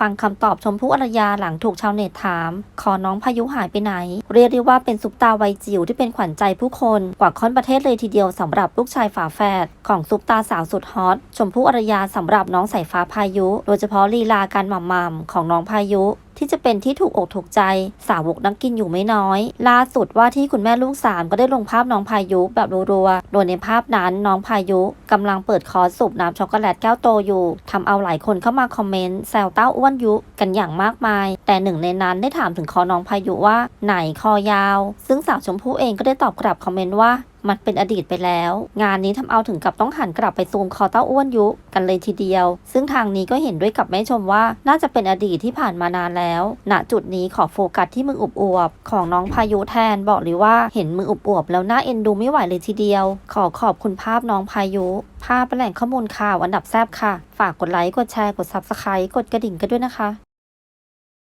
ฟังคำตอบชมพู่อรยาหลังถูกชาวเน็ตถาม ขอน้องพายุหายไปไหน เรียกได้ว่าเป็นซุปตาวัยจิ๋วที่เป็นขวัญใจผู้คน กว่าค้อนประเทศเลยทีเดียวสำหรับลูกชายฝาแฝดของซุปตาสาวสุดฮอตชมพู่อรยาสำหรับน้องสายฟ้าพายุ โดยเฉพาะลีลาการหม่ำๆของน้องพายุ ที่จะเป็นที่ถูกอกถูกใจสาวกนักกินอยู่ไม่น้อย ล่าสุดว่าที่คุณแม่ลูกสามก็ได้ลงภาพน้องพายุแบบรัวๆ โดยในภาพนั้นน้องพายุกำลังเปิดคอร์สสูบน้ำช็อกโกแลตแก้วโตอยู่ทำเอาหลายคนเข้ามาคอมเมนต์แซวเต้าอ้วนยุกันอย่างมากมาย แต่หนึ่งในนั้นได้ถามถึงคอน้องพายุว่า ไหนคอยาว ซึ่งสาวชมพู่เองก็ได้ตอบกลับคอมเมนต์ว่า มันเป็นอดีตไปแล้ว งานนี้ทำเอาถึงกับต้องหันกลับไปซูมคอเต้าอ้วนยุกันเลยทีเดียว ซึ่งทางนี้ก็เห็นด้วยกับแม่ชมว่า น่าจะเป็นอดีตที่ผ่านมานานแล้ว ณ จุดนี้ขอโฟกัสที่มืออุบอวบของน้องพายุแทนบอกเลยว่าเห็นมืออุบอวบแล้วน่าเอ็นดูไม่ไหวเลยทีเดียว ขอขอบคุณภาพน้องพายุภาพแหล่งข้อมูลข่าวอันดับแซบค่ะ ฝากกดไลค์ กดแชร์ กด Subscribe กดกระดิ่งกันด้วยนะคะ